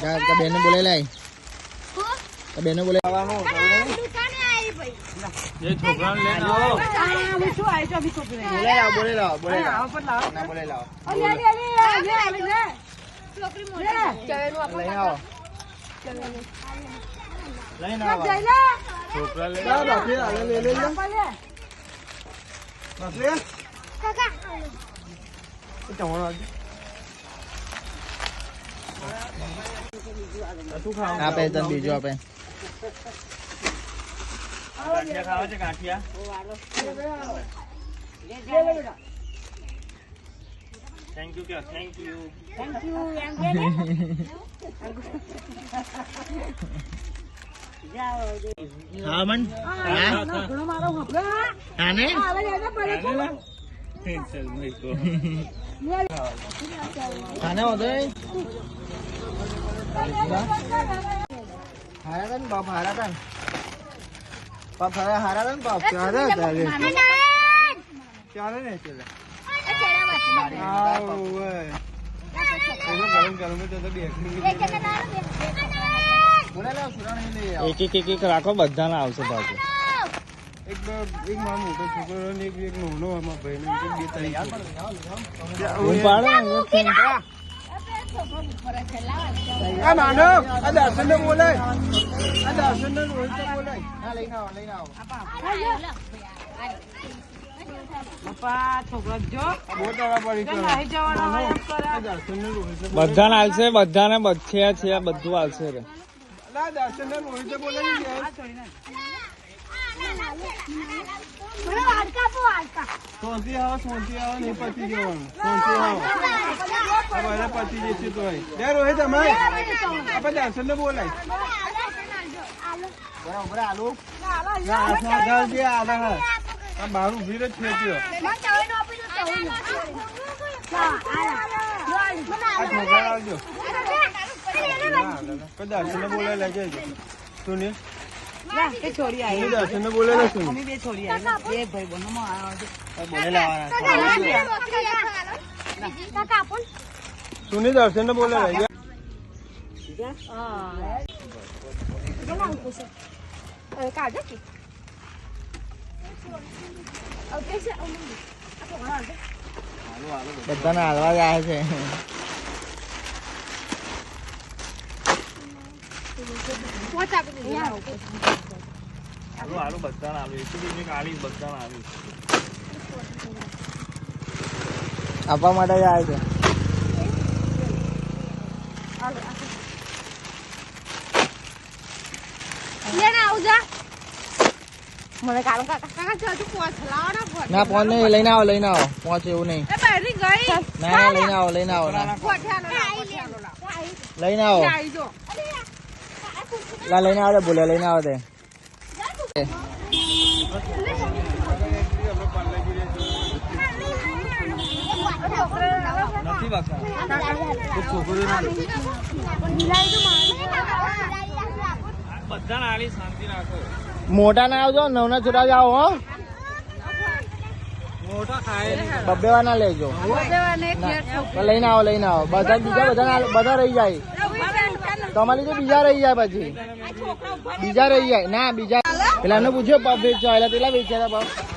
જા તો બેને બોલે લાય તો બેને બોલે આવવાનું એ છોકરાને લઈને આવો બોલે લાવ બોલે લાવ બોલે લાવ ના બોલે લાવ લઈને આવો લઈને આવો છોકરા લઈને ચાલ બાકી હાલે લે લે બાકી તમારો આજે આપે તને બીજું આપે. ખાવા છે ગાંઠિયા? થેન્ક યુ કે થેન્ક યુ હા મન આને ચલ ભાઈ તો આને વધે હારા તન બાપ હારા તન બાપ હારા હારા તન બાપ ક્યારે ચાલે ચાલે ને ચલે એક એક એક રાખો, બધાના આવશે પાછું એક એક મારો મોટો છોકરો ને એક એક નાનો આમાં ભાઈ ને બે ત્રણ હું પાડો? ને, આ માનવ આ દર્શન ને બોલાય. આ દર્શન ને રોહિત ને બોલાય. હા લઈને આવો લઈને આવો. બહુ તારા પડી છે આ દર્શન ને રોહિત ને બધાને આવશે બધાને બચ્યા છે બધું આવશે રે. દર્શન ને રોહિત બોલાય ને સોંથી આવો નહીં પતી જવાનું. સોંથી આવો. તમારે પતી જશે તો લે રોહિત અમારે. આપણે દર્શન ને બોલાય બરાબર આલુ બહાર ઊભી જ ખેંચ્યો આ ઠોકર આવજો કોઈ દર્શન ને બોલે. લે સુનિલ બોલે. લાવવાના સુનિલ દર્શન ને બોલે લઈ બધાને હાલવા જાય છે. આલુ આલુ બધાને આલુ એક એક આલી બધાને આલુ આપવા માટે આવે છે ના નહીં લઈને આવો લઈને આવો. પહોંચે એવું નહીં. ના લઈને આવો લઈને આવો લઈને આવો. લા લઈને આવડે બોલે લઈને આવે. તે મોટા ના આવજો નવના છોટા જાઓ હો. મોટા ખાય બબ્બે વાના લેજો ના તો લઈને આવો લઈને આવો. બધા બીજા બધા બધા રહી જાય. તમારી તો બીજા રહી જાય પછી. બીજા રહી જાય. ના, બીજા. પેલા એમને પૂછ્યો પપ વેચવા એટલે પેલા વેચ્યા હતા પપ